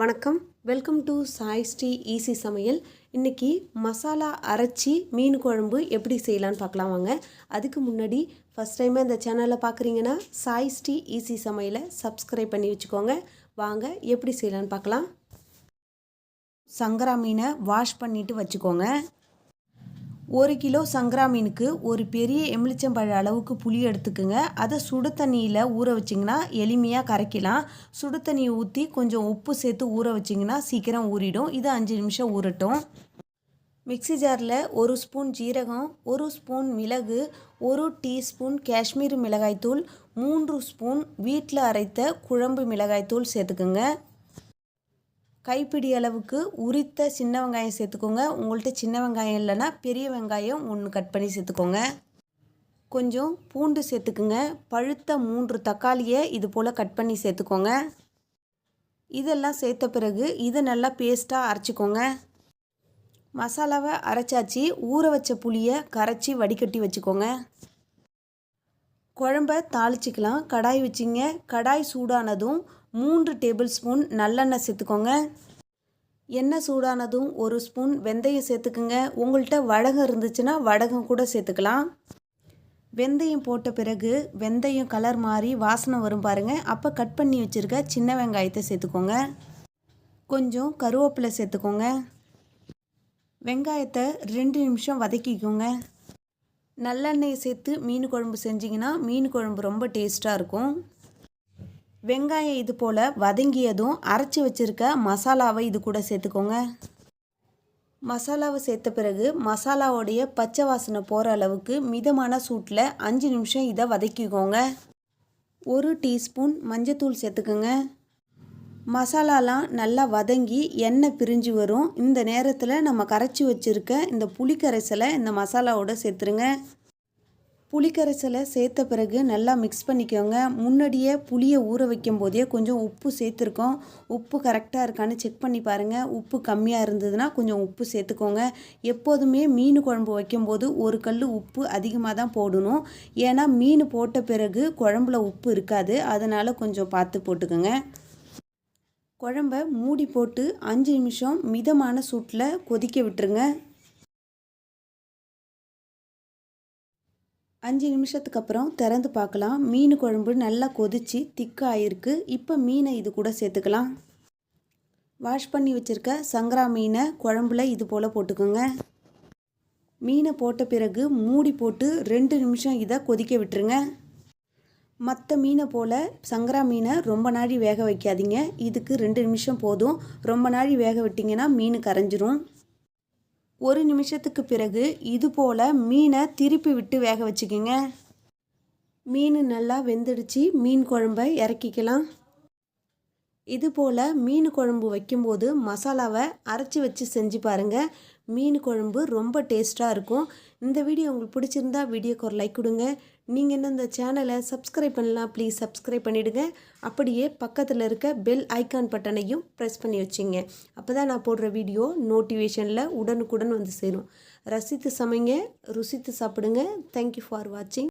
வணக்கம். Welcome to Sai Sri easy சமையல் இன்றைக்கி மசாலா அரைச்சி மீன் குழம்பு எப்படி செய்யலான்னு பார்க்கலாம் வாங்க. அதுக்கு முன்னாடி ஃபஸ்ட் டைமாக இந்த சேனலை பார்க்குறீங்கன்னா சாய் ஸ்ரீ ஈஸி சமையலை சப்ஸ்கிரைப் பண்ணி வச்சுக்கோங்க. வாங்க எப்படி செய்யலான்னு பார்க்கலாம். சங்கரா மீனை வாஷ் பண்ணிவிட்டு வச்சுக்கோங்க. ஒரு கிலோ சங்கரா மீனுக்கு ஒரு பெரிய எலுமிச்சம்பழ அளவுக்கு புளி எடுத்துக்கோங்க. அதை சுடு தண்ணியில் ஊற வச்சிங்கன்னா எளிமையாக கரைக்கலாம். சுடு தண்ணியை ஊற்றி கொஞ்சம் உப்பு சேர்த்து ஊற வச்சிங்கன்னா சீக்கிரம் ஊறிடும். இது அஞ்சு நிமிஷம் ஊறட்டும். மிக்சி ஜாரில் ஒரு ஸ்பூன் ஜீரகம் ஒரு ஸ்பூன் மிளகு ஒரு டீஸ்பூன் காஷ்மீர் மிளகாய்த்தூள் மூன்று ஸ்பூன் வீட்டில் அரைத்த குழம்பு மிளகாய்த்தூள் சேர்த்துக்குங்க. கைப்பிடி அளவுக்கு உரித்த சின்ன வெங்காயம் சேர்த்துக்கோங்க. உங்கள்கிட்ட சின்ன வெங்காயம் இல்லைன்னா பெரிய வெங்காயம் ஒன்று கட் பண்ணி சேர்த்துக்கோங்க. கொஞ்சம் பூண்டு சேர்த்துக்குங்க. பழுத்த மூன்று தக்காளியை இது போல் கட் பண்ணி சேர்த்துக்கோங்க. இதெல்லாம் சேர்த்த பிறகு இதை நல்லா பேஸ்ட்டாக அரைச்சிக்கோங்க. மசாலாவை அரைச்சாச்சு. ஊற வச்ச புளியை கரைச்சி வடிகட்டி வச்சுக்கோங்க. குழம்ப தாளிச்சிக்கலாம். கடாய் வச்சிங்க. கடாய் சூடானதும் மூன்று டேபிள் ஸ்பூன் நல்லெண்ணெய் சேர்த்துக்கோங்க. எண்ணெய் சூடானதும் ஒரு ஸ்பூன் வெந்தயம் சேர்த்துக்குங்க. உங்கள்கிட்ட வடகம் இருந்துச்சுன்னா வடகம் கூட சேர்த்துக்கலாம். வெந்தயம் போட்ட பிறகு வெந்தயம் கலர் மாறி வாசனை வரும் பாருங்கள் அப்போ கட் பண்ணி வச்சுருக்க சின்ன வெங்காயத்தை சேர்த்துக்கோங்க. கொஞ்சம் கருவேப்பிலை சேர்த்துக்கோங்க. வெங்காயத்தை ரெண்டு நிமிஷம் வதக்கிக்கோங்க. நல்லெண்ணெயை சேர்த்து மீன் குழம்பு செஞ்சிங்கன்னா மீன் குழம்பு ரொம்ப டேஸ்ட்டாக இருக்கும். வெங்காயம் இது போல் வதங்கியதும் அரைச்சி வச்சுருக்க மசாலாவை இது கூட சேர்த்துக்கோங்க. மசாலாவை சேர்த்த பிறகு மசாலாவோடைய பச்சை வாசனை போகிற அளவுக்கு மிதமான சூட்டில் அஞ்சு நிமிஷம் இதை வதக்கிக்கோங்க. ஒரு டீஸ்பூன் மஞ்சத்தூள் சேர்த்துக்கோங்க. மசாலாலாம் நல்லா வதங்கி எண்ணெய் பிரிஞ்சு வரும். இந்த நேரத்தில் நம்ம கரைச்சி வச்சுருக்க இந்த புளிக்கரைசலை இந்த மசாலாவோட சேர்த்துருங்க. புளிக்கரைசலை சேர்த்த பிறகு நல்லா மிக்ஸ் பண்ணிக்கோங்க. முன்னாடியே புளியை ஊற வைக்கும் போதே கொஞ்சம் உப்பு சேர்த்துருக்கோம். உப்பு கரெக்டாக இருக்கான்னு செக் பண்ணி பாருங்கள் உப்பு கம்மியாக இருந்ததுன்னா கொஞ்சம் உப்பு சேர்த்துக்கோங்க. எப்போதுமே மீன் குழம்பு வைக்கும்போது ஒரு கல் உப்பு அதிகமாக தான் போடணும். ஏன்னா மீன் போட்ட பிறகு குழம்புல உப்பு இருக்காது. அதனால் கொஞ்சம் பார்த்து போட்டுக்கோங்க. குழம்ப மூடி போட்டு அஞ்சு நிமிஷம் மிதமான சூட்டில் கொதிக்க விட்டுருங்க. அஞ்சு நிமிஷத்துக்கு அப்புறம் திறந்து பார்க்கலாம். மீன் குழம்பு நல்லா கொதித்து திக்காயிருக்கு. இப்போ மீனை இது கூட சேர்த்துக்கலாம். வாஷ் பண்ணி வச்சுருக்க சங்கரா மீனை குழம்புல இது போல் போட்டுக்கோங்க. மீனை போட்ட பிறகு மூடி போட்டு ரெண்டு நிமிஷம் இதை கொதிக்க விட்டுருங்க. மற்ற மீனை போல் சங்கரா மீனை ரொம்ப நாழி வேக வைக்காதீங்க. இதுக்கு ரெண்டு நிமிஷம் போதும். ரொம்ப நாழி வேக விட்டிங்கன்னா மீன் கரைஞ்சிரும். ஒரு நிமிஷத்துக்கு பிறகு இது போல் மீனை திருப்பி விட்டு வேக வச்சுக்கிங்க. மீன் நல்லா வெந்துடுச்சு. மீன் குழம்ப இறக்கிக்கலாம். இது போல் மீன் குழம்பு வைக்கும்போது மசாலாவை அரைச்சி வச்சு செஞ்சு பாருங்கள் மீன் குழம்பு ரொம்ப டேஸ்ட்டாக இருக்கும். இந்த வீடியோ உங்களுக்கு பிடிச்சிருந்தா வீடியோக்கு ஒரு லைக் கொடுங்க. நீங்கள் என்ன இந்த சேனலை சப்ஸ்கிரைப் பண்ணலாம் ப்ளீஸ் சப்ஸ்கிரைப் பண்ணிவிடுங்க அப்படியே பக்கத்தில் இருக்க பெல் ஐக்கான் பட்டனையும் ப்ரெஸ் பண்ணி வச்சிங்க. அப்போ தான் நான் போடுற வீடியோ நோட்டிஃபிகேஷனில் உடனுக்குடன் வந்து சேரும். ரசித்து சமைங்க ருசித்து சாப்பிடுங்க. தேங்க்யூ ஃபார் வாட்சிங்